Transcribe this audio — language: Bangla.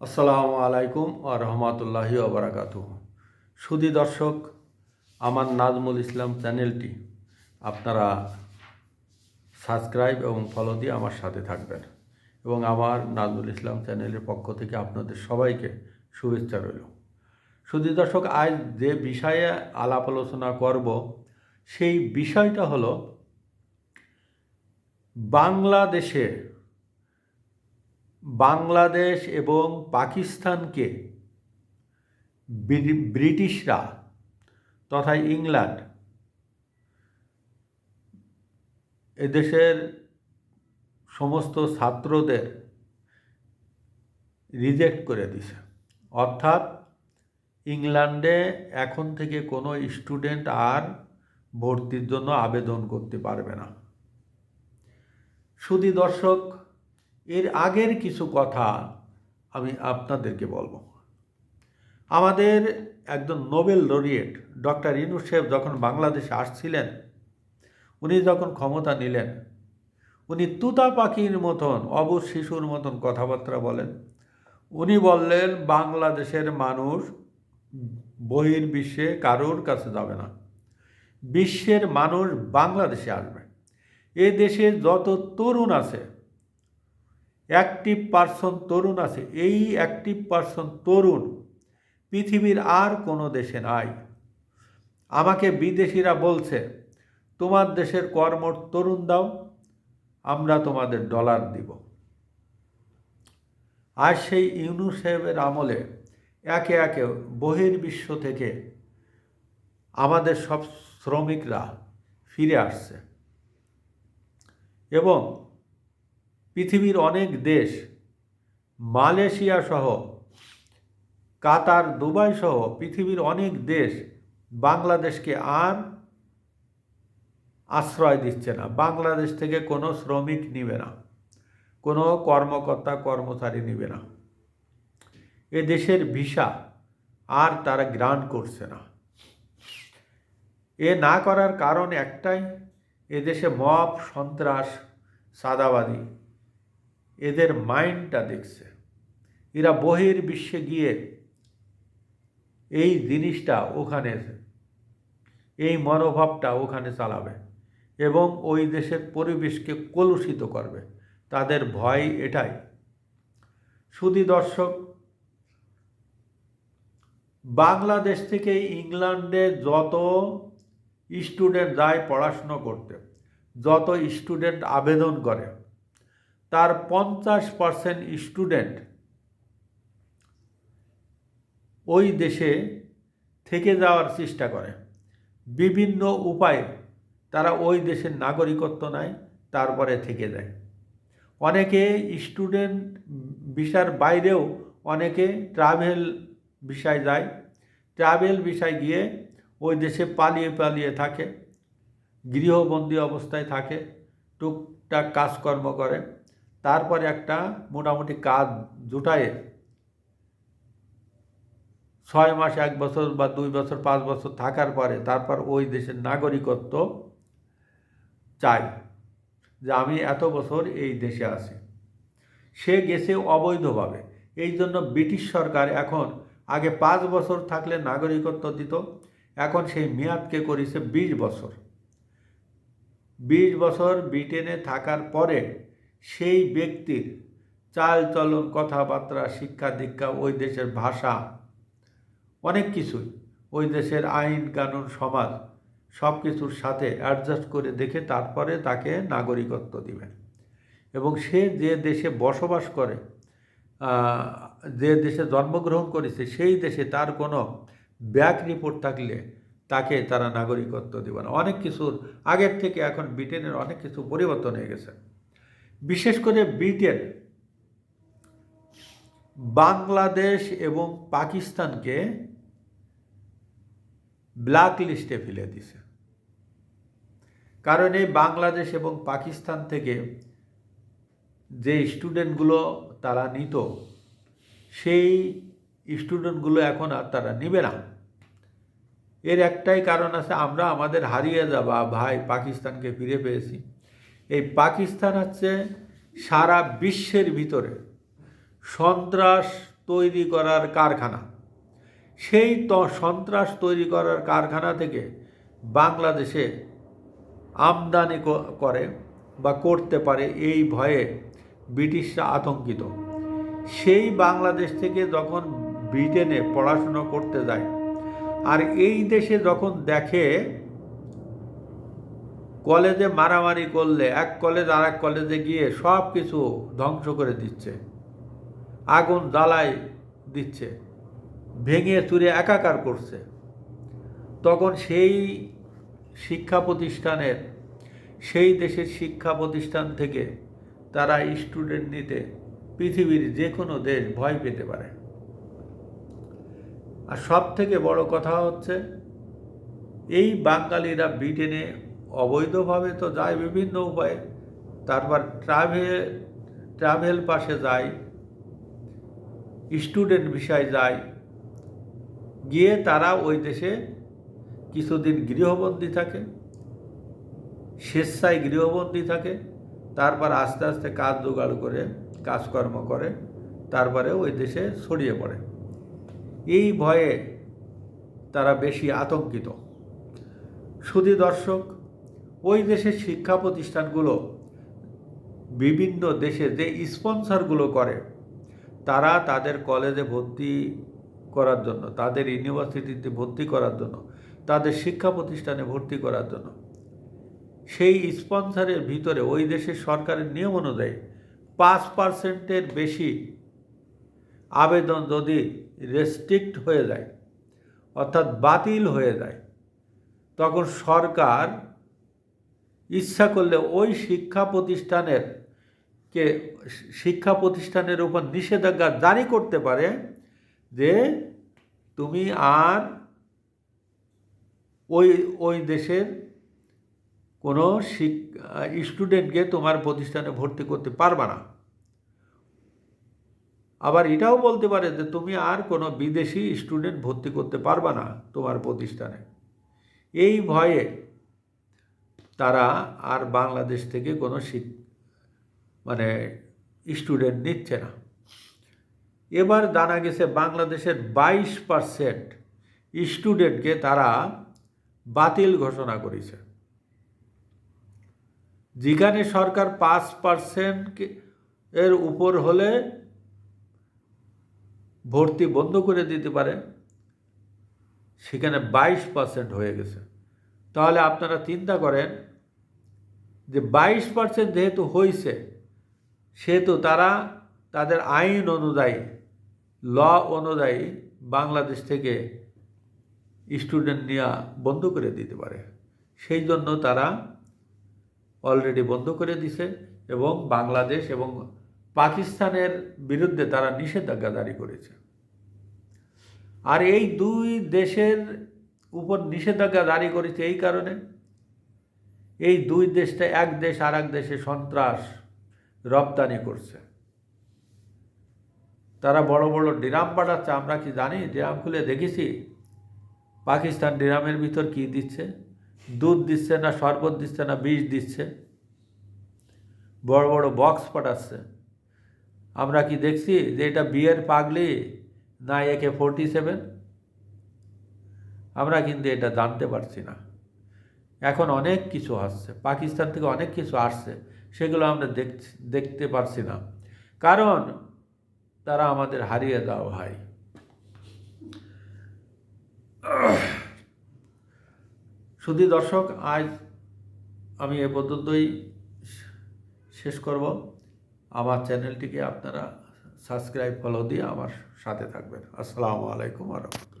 আসসালামু আলাইকুম ও রহমতুল্লাহি ওবরাকাত সুদী দর্শক, আমার নাজমুল ইসলাম চ্যানেলটি আপনারা সাবস্ক্রাইব এবং ফলো দিয়ে আমার সাথে থাকবেন এবং আমার নাজমুল ইসলাম চ্যানেলের পক্ষ থেকে আপনাদের সবাইকে শুভেচ্ছা রইল। সুদী দর্শক, আজ যে বিষয়ে আলাপ আলোচনা করব, সেই বিষয়টা হলো বাংলাদেশে বাংলাদেশ এবং পাকিস্তানকে ব্রিটিশরা তথা ইংল্যান্ড এদেশের সমস্ত ছাত্রদের রিজেক্ট করে দিছে। অর্থাৎ ইংল্যান্ডে এখন থেকে কোনো স্টুডেন্ট আর ভর্তির জন্য আবেদন করতে পারবে না। শুধু দর্শক এর আগের কিছু কথা আমি আপনাদেরকে বলব। আমাদের একজন নোবেল লরিয়েট ডক্টর ইনুস সাহেব যখন বাংলাদেশে আসছিলেন, উনি যখন ক্ষমতা নিলেন, উনি তুতা পাখির মতন, অবুজ শিশুর মতন কথাবার্তা বলেন। উনি বললেন, বাংলাদেশের মানুষ বহির্বিশ্বে কারোর কাছে যাবে না। বিশ্বের মানুষ বাংলাদেশে আসবে। এ দেশে যত তরুণ আছে অ্যাক্টিভ পার্সন তরুণ আছে। এই অ্যাক্টিভ পার্সন তরুণ পৃথিবীর আর কোনো দেশে নাই। আমাকে বিদেশিরা বলছে, তোমার দেশের কর্মর তরুণ দাও, আমরা তোমাদের ডলার দিব। আর সেই ইউনুস সাহেবের আমলে একে একে বহির্বিশ্ব থেকে আমাদের সব শ্রমিকরা ফিরে আসছে। এবং পৃথিবীর অনেক দেশ, মালয়েশিয়া সহ, কাতার, দুবাই সহ পৃথিবীর অনেক দেশ বাংলাদেশকে আর আশ্রয় দিচ্ছে না। বাংলাদেশ থেকে কোনো শ্রমিক নিবে না, কোনো কর্মকর্তা, কর্মচারী নিবে না। এ দেশের ভিসা আর তারা গ্রান্ট করছে না। এ না করার কারণ একটাই এদেশে মব, সন্ত্রাস, সাদাবাদী এদের মাইন্ডটা দেখছে। এরা বহির বিশ্বে গিয়ে এই জিনিসটা ওখানে এই মনোভাবটা ওখানে চালাবে এবং ওই দেশের পরিবেশকে কলুষিত করবে। তাদের ভয় এটাই। সুদী দর্শক, বাংলাদেশ থেকে ইংল্যান্ডে যত স্টুডেন্ট যায় পড়াশুনো করতে, যত স্টুডেন্ট আবেদন করে তার পঞ্চাশ পার্সেন্ট স্টুডেন্ট ওই দেশে থেকে যাওয়ার চেষ্টা করে। বিভিন্ন উপায়ে তারা ওই দেশের নাগরিকত্ব নেয়, তারপরে থেকে যায়। অনেকে স্টুডেন্ট ভিসার বাইরেও অনেকে ট্রাভেল ভিসায় যায়। ট্রাভেল ভিসায় গিয়ে ওই দেশে পালিয়ে পালিয়ে থাকে, গৃহবন্দী অবস্থায় থাকে, টুকটাক কাজকর্ম করে। তারপরে একটা মোটামুটি কাজ জুটায়ে ছয় মাস, এক বছর বা দুই বছর, পাঁচ বছর থাকার পরে তারপর ওই দেশের নাগরিকত্ব চাই যে আমি এত বছর এই দেশে আছি। সে গেছে অবৈধভাবে। এই জন্য ব্রিটিশ সরকার এখন আগে পাঁচ বছর থাকলে নাগরিকত্ব দিত, এখন সেই মেয়াদকে করেছে বিশ বছর। বিশ বছর ব্রিটেনে থাকার পরে সেই ব্যক্তির চাল চলন কথাবার্তা, শিক্ষা দীক্ষা ওই দেশের ভাষা, অনেক কিছুই ওই দেশের আইন, কানুন, সমাজ সব কিছুর সাথে অ্যাডজাস্ট করে দেখে তারপরে তাকে নাগরিকত্ব দিবেন। এবং সে যে দেশে বসবাস করে যে দেশে জন্মগ্রহণ করেছে, সেই দেশে তার কোনো ব্যাক রিপোর্ট থাকলে তাকে তারা নাগরিকত্ব দেবে না। অনেক কিছুর আগের থেকে এখন ব্রিটেনের অনেক কিছু পরিবর্তন হয়ে গেছে। বিশেষ করে ব্রিটেন, বাংলাদেশ এবং পাকিস্তানকে ব্ল্যাক লিস্টে ফেলে দিছে কারণ এই বাংলাদেশ এবং পাকিস্তান থেকে যে স্টুডেন্টগুলো তারা নিত, সেই স্টুডেন্টগুলো এখন আর তারা নিবে না। এর একটাই কারণ আছে, আমরা আমাদের হারিয়ে যাওয়া ভাই পাকিস্তানকে ফিরে পেয়েছি। এই পাকিস্তান হচ্ছে সারা বিশ্বের ভিতরে সন্ত্রাস তৈরি করার কারখানা। সেই ত, সন্ত্রাস তৈরি করার কারখানা থেকে বাংলাদেশে আমদানি করে বা করতে পারে এই ভয়ে ব্রিটিশরা আতঙ্কিত। সেই বাংলাদেশ থেকে যখন ব্রিটেনে পড়াশুনো করতে যায়, আর এই দেশে যখন দেখে কলেজে মারামারি করলে, এক কলেজ আর এক কলেজে গিয়ে সব কিছু ধ্বংস করে দিচ্ছে। আগুন জ্বালায় দিচ্ছে। ভেঙে চুরে একাকার করছে। তখন সেই শিক্ষা প্রতিষ্ঠানের, সেই দেশের শিক্ষা প্রতিষ্ঠান থেকে তারা স্টুডেন্ট নিতে পৃথিবীর যে কোনো দেশ ভয় পেতে পারে। আর সব থেকে বড় কথা হচ্ছে, এই বাঙালিরা ব্রিটেনে অবৈধভাবে তো যায় বিভিন্ন উপায়ে। তারপর ট্রাভেল ট্রাভেল পাশে যায় স্টুডেন্ট বিষয় যায়। গিয়ে তারা ওই দেশে কিছুদিন গৃহবন্দী থাকে, স্বেচ্ছায় গৃহবন্দী থাকে, তারপর আস্তে আস্তে কাজ জোগাড় করে, কাজকর্ম করে, তারপরে ওই দেশে ছড়িয়ে পড়ে। এই ভয়ে তারা বেশি আতঙ্কিত। সুধী দর্শক ওই দেশের শিক্ষা প্রতিষ্ঠানগুলো বিভিন্ন দেশে যে স্পন্সরগুলো করে, তারা তাদের কলেজে ভর্তি করার জন্য, তাদের ইউনিভার্সিটিতে ভর্তি করার জন্য, তাদের শিক্ষা প্রতিষ্ঠানে ভর্তি করার জন্য, সেই স্পন্সরের ভিতরে ওই দেশের সরকারের নিয়ম অনুযায়ী পাঁচ পার্সেন্টের বেশি আবেদন যদি রেস্ট্রিক্ট হয়ে যায়, অর্থাৎ বাতিল হয়ে যায়, তখন সরকার ইচ্ছা করলে ওই শিক্ষা প্রতিষ্ঠানের কে শিক্ষা প্রতিষ্ঠানের উপর নিষেধাজ্ঞা জারি করতে পারে যে তুমি আর ওই ওই দেশের কোনো স্টুডেন্টকে তোমার প্রতিষ্ঠানে ভর্তি করতে পারবে না। আবার এটাও বলতে পারে যে তুমি আর কোনো বিদেশি স্টুডেন্ট ভর্তি করতে পারবে না তোমার প্রতিষ্ঠানে। এই ভয়ে তারা আর বাংলাদেশ থেকে কোনো মানে স্টুডেন্ট নিচ্ছে না। এবার জানা গেছে বাংলাদেশের বাইশ পার্সেন্ট স্টুডেন্টকে তারা বাতিল ঘোষণা করেছে। যেখানে সরকার পাঁচ পার্সেন্ট এর উপর হলে ভর্তি বন্ধ করে দিতে পারে, সেখানে বাইশ পার্সেন্ট হয়ে গেছে। তাহলে আপনারা চিন্তা করেন যে বাইশ পার্সেন্ট যেহেতু হয়েছে সেহেতু তারা তাদের আইন অনুযায়ী, ল অনুযায়ী বাংলাদেশ থেকে স্টুডেন্ট নেওয়া বন্ধ করে দিতে পারে। সেই জন্য তারা অলরেডি বন্ধ করে দিছে এবং বাংলাদেশ এবং পাকিস্তানের বিরুদ্ধে তারা নিষেধাজ্ঞা জারি করেছে। আর এই দুই দেশের উপর নিষেধাজ্ঞা জারি করেছে এই কারণে। এই দুই দেশটা এক দেশ আর এক দেশে সন্ত্রাস রপ্তানি করছে। তারা বড় বড় ড্রাম পাঠাচ্ছে, আমরা কি জানি? ড্রাম খুলে দেখেছি। পাকিস্তান ড্রামের ভিতর কি দিচ্ছে? দুধ দিচ্ছে না, শরবত দিচ্ছে না, বিষ দিচ্ছে। বড় বড় বক্স পাঠাচ্ছে। আমরা কি দেখছি যে এটা বিয়ের পাগলি না একে ফোরটি সেভেন আমরা কিন্তু এটা জানতে পারছি না। এখন অনেক কিছু আসছে, পাকিস্তান থেকে অনেক কিছু আসছে, সেগুলো আমরা দেখ দেখতে পারছি না। কারণ তারা আমাদের হারিয়ে দাও ভাই। শুধু দর্শক, আজ আমি এ পর্যন্তই শেষ করব। আমার চ্যানেলটিকে আপনারা সাবস্ক্রাইব, ফলো দিয়ে আমার সাথে থাকবেন। আসসালামু আলাইকুম আরহামতুল্লাহ